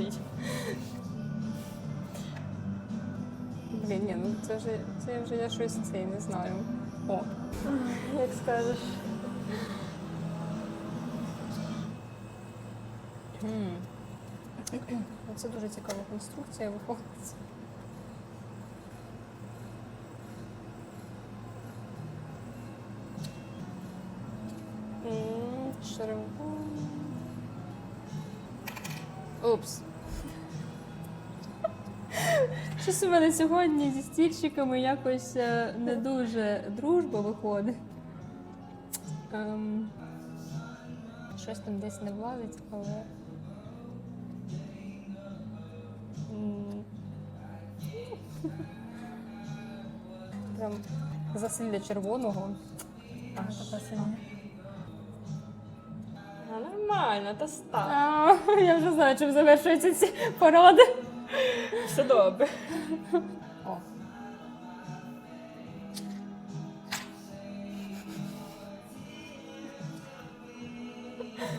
стоїть. Блін, ні, ну це вже це вже я щось це не знаю. О, Як скажеш. Це дуже цікава конструкція виходить. М, Упс. Щось у мене сьогодні зі стільчиками якось е, не дуже дружба виходить. Ем, щось там десь не влазить, але. Прям засилля червоного. А, така синя. А, нормально, та став. Я вже знаю, чим завершуються ці поради. Все добре. О,